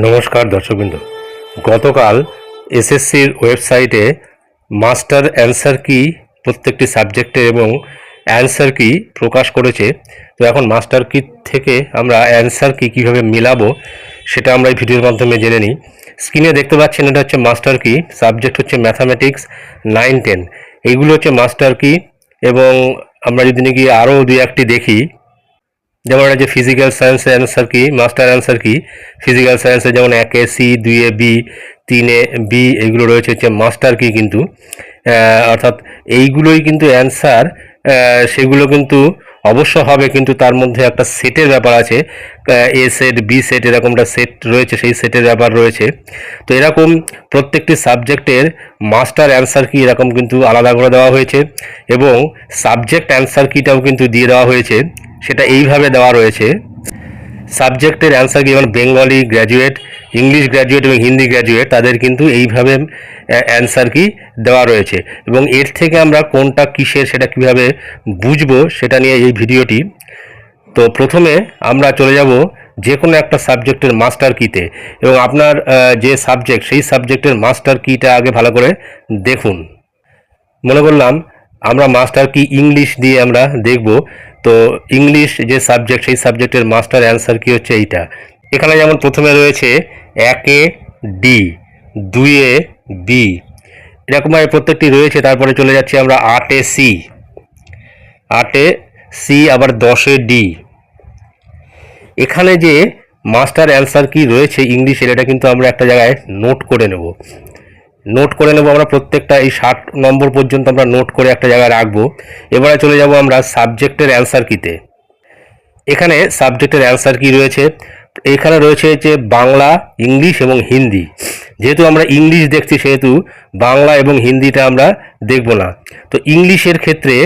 নমস্কার দর্শকবৃন্দ। গতকাল এসএসসির ওয়েবসাইটে মাস্টার অ্যান্সার কি প্রত্যেকটি সাবজেক্টে এবং অ্যান্সার কি প্রকাশ করেছে। তো এখন মাস্টার কি থেকে আমরা অ্যান্সার কি কীভাবে মেলাবো সেটা আমরা এই ভিডিওর মাধ্যমে জেনে নিই। স্ক্রিনে দেখতে পাচ্ছেন এটা হচ্ছে মাস্টার কি, সাবজেক্ট হচ্ছে ম্যাথামেটিক্স নাইন টেন। এইগুলো হচ্ছে মাস্টার কি এবং আমরা যদি নাকি আরও দুই একটি দেখি যেমন এটা যে ফিজিক্যাল সায়েন্সের অ্যান্সার কি মাস্টার অ্যান্সার কি? ফিজিক্যাল সায়েন্সে যেমন একে সি, দুই এ, বি, তিন এ, বি এগুলো রয়েছে হচ্ছে মাস্টার কি কিন্তু। অর্থাৎ এইগুলোই কিন্তু অ্যান্সার সেগুলো কিন্তু অবশ্য হবে কিন্তু তার মধ্যে একটা সেটের ব্যাপার আছে। এ সেট বি সেট এরকমটা সেট রয়েছে, সেই সেটের ব্যাপার রয়েছে। তো এরকম প্রত্যেকটি সাবজেক্টের মাস্টার অ্যান্সার কি এরকম কিন্তু আলাদা করে দেওয়া হয়েছে এবং সাবজেক্ট অ্যান্সার কিটাও কিন্তু দিয়ে দেওয়া হয়েছে। সেটা এইভাবে দেওয়া রয়েছে। সাবজেক্টের অ্যান্সার যেমন বেঙ্গলি গ্র্যাজুয়েট ইংলিশ গ্র্যাজুয়েট এবং হিন্দি গ্র্যাজুয়েট তাদের কিন্তু এইভাবে অ্যান্সার কি দেওয়া রয়েছে। এবং এর থেকে আমরা কোনটা কিসের, সেটা কীভাবে বুঝব, সেটা নিয়ে এই ভিডিওটি। তো প্রথমে আমরা চলে যাব যে কোনো একটা সাবজেক্টের মাস্টার কিতে এবং আপনার যে সাবজেক্ট সেই সাবজেক্টের মাস্টার কিটা আগে ভালো করে দেখুন। মনে করলাম আমরা মাস্টার কি ইংলিশ দিয়ে আমরা দেখব। তো ইংলিশ যে সাবজেক্ট সেই সাবজেক্টের মাস্টার অ্যান্সার কি হচ্ছে এইটা। এখানে যেমন প্রথমে রয়েছে একে ডি দুইয়ে বি এরকমভাবে প্রত্যেকটি রয়েছে, তারপরে চলে যাচ্ছি আমরা আটে সি আটে সি আবার দশে ডি এখানে যে মাস্টার অ্যান্সার কি রয়েছে ইংলিশের এটা কিন্তু আমরা একটা জায়গায় নোট করে নেব। নোট করে নেব আমরা প্রত্যেকটা, এই ষাট নম্বর পর্যন্ত আমরা নোট করে একটা জায়গায় রাখব। এবারে চলে যাব আমরা সাবজেক্টের অ্যান্সার কিতে এখানে সাবজেক্টের অ্যান্সার কি রয়েছে? এখানে রয়েছে যে বাংলা, ইংলিশ এবং হিন্দি। যেহেতু আমরা ইংলিশ দেখছি, সেহেতু বাংলা এবং হিন্দিটা আমরা দেখব না। তো ইংলিশের ক্ষেত্রে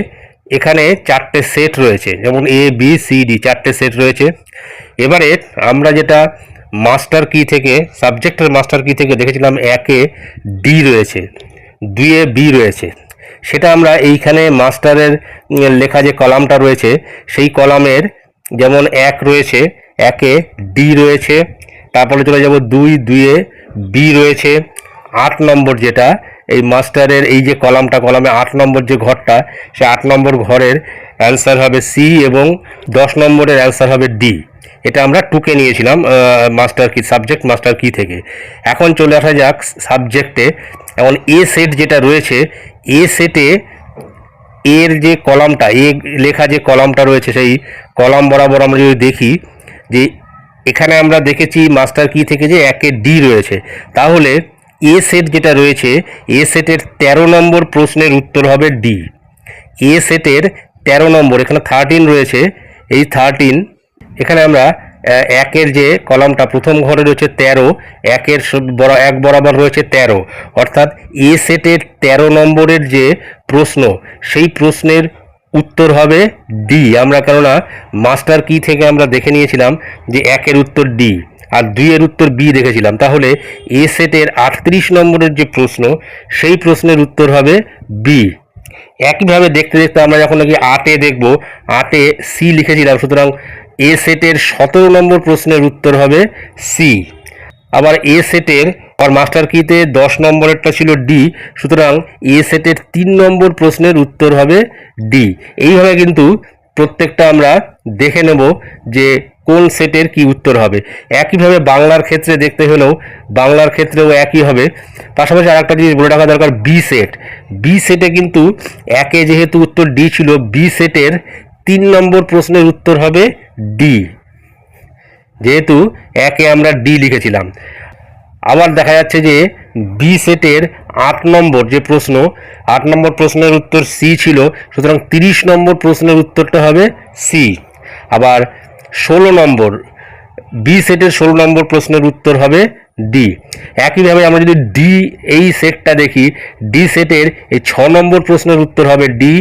এখানে চারটে সেট রয়েছে, যেমন এ, বি, সি, ডি, চারটে সেট রয়েছে। এবারে আমরা যেটা মাস্টার কি থেকে, সাবজেক্টের মাস্টার কি থেকে দেখেছিলাম একে ডি রয়েছে দুইয়ে বি রয়েছে। সেটা আমরা এইখানে মাস্টারের লেখা যে কলামটা রয়েছে, সেই কলামের যেমন এক রয়েছে, একে ডি রয়েছে, তারপরে চলে যাব দুই দুইয়ে বি রয়েছে। আট নম্বর যেটা, এই মাস্টারের এই যে কলামটা, কলামে আট নম্বর যে ঘরটা, সে আট নম্বর ঘরের অ্যান্সার হবে সি এবং দশ নম্বরের অ্যান্সার হবে ডি। এটা আমরা টুকে নিয়েছিলাম মাস্টার কি সাবজেক্ট মাস্টার কি থেকে। এখন চলে আসা যাক সাবজেক্টে এখন এ সেট যেটা রয়েছে এ সেটে এর যে কলামটা এ লেখা যে কলামটা রয়েছে সেই কলাম বরাবর আমরা যদি দেখি, যে এখানে আমরা দেখেছি মাস্টার কি থেকে যে একে ডি রয়েছে। তাহলে এ সেট যেটা রয়েছে এ সেটের তেরো নম্বর প্রশ্নের উত্তর হবে ডি এ সেটের তেরো নম্বর, এখানে থার্টিন রয়েছে, এই থার্টিন এখানে আমরা একের যে কলামটা, প্রথম ঘরে রয়েছে তেরো, একের বড়, এক বরাবর রয়েছে তেরো। অর্থাৎ এ সেটের তেরো নম্বরের যে প্রশ্ন, সেই প্রশ্নের উত্তর হবে ডি আমরা কেননা, মাস্টার কি থেকে আমরা দেখে নিয়েছিলাম যে একের উত্তর ডি আর দুইয়ের উত্তর বি দেখেছিলাম। তাহলে এ সেটের আটত্রিশ নম্বরের যে প্রশ্ন, সেই প্রশ্নের উত্তর হবে বি একইভাবে দেখতে দেখতে আমরা যখন নাকি আটে দেখব, আটে সি লিখেছিলাম, সুতরাং এ সেটের সতেরো নম্বর প্রশ্নের উত্তর হবে সি। আবার এ সেটের আর মাস্টার কিতে দশ নম্বরেরটা ছিল ডি, সুতরাং এ সেটের তিন নম্বর প্রশ্নের উত্তর হবে ডি। এইভাবে কিন্তু প্রত্যেকটা আমরা দেখে নেব যে কোন সেটের কি উত্তর হবে। একইভাবে বাংলার ক্ষেত্রে দেখতে হলেও বাংলার ক্ষেত্রেও একই হবে। পাশাপাশি আর একটা জিনিস বলে রাখা দরকার, বি সেট। বি সেটে কিন্তু একে যেহেতু উত্তর ডি ছিল, বি সেটের তিন নম্বর প্রশ্নের উত্তর হবে ডি যেহেতু একে আমরা ডি লিখেছিলাম। আবার দেখা যাচ্ছে যে বি সেটের আট নম্বর যে প্রশ্ন, আট নম্বর প্রশ্নের উত্তর সি ছিল, সুতরাং তিরিশ নম্বর প্রশ্নের উত্তরটা হবে সি আবার ষোলো নম্বর বি সেটের ষোলো নম্বর প্রশ্নের উত্তর হবে ডি একইভাবে আমরা যদি ডি এই সেটটা দেখি ডি সেটের এই ছ নম্বর প্রশ্নের উত্তর হবে ডি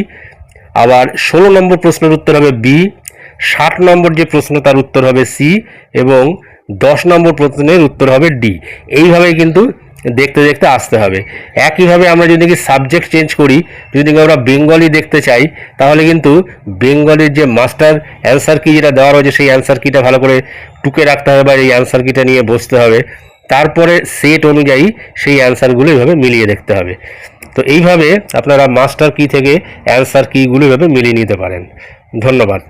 আবার ষোলো নম্বর প্রশ্নের উত্তর হবে বি, ষাট নম্বর যে প্রশ্ন তার উত্তর হবে সি এবং দশ নম্বর প্রশ্নের উত্তর হবে ডি। এইভাবেই কিন্তু দেখতে দেখতে আসতে হবে। একইভাবে আমরা যদি কি সাবজেক্ট চেঞ্জ করি, যদি আমরা বেঙ্গলি দেখতে চাই, তাহলে কিন্তু বেঙ্গলির যে মাস্টার অ্যান্সার কি যেটা দেওয়া রয়েছে, সেই অ্যান্সার কিটা ভালো করে টুকে রাখতে হবে বা এই অ্যান্সার কিটা নিয়ে বসতে হবে। তারপরে সেট অনুযায়ী সেই অ্যান্সারগুলো এইভাবে মিলিয়ে দেখতে হবে। তো এইভাবে আপনারা মাস্টার কি থেকে অ্যান্সার কিগুলো এভাবে মিলিয়ে নিতে পারেন। ধন্যবাদ।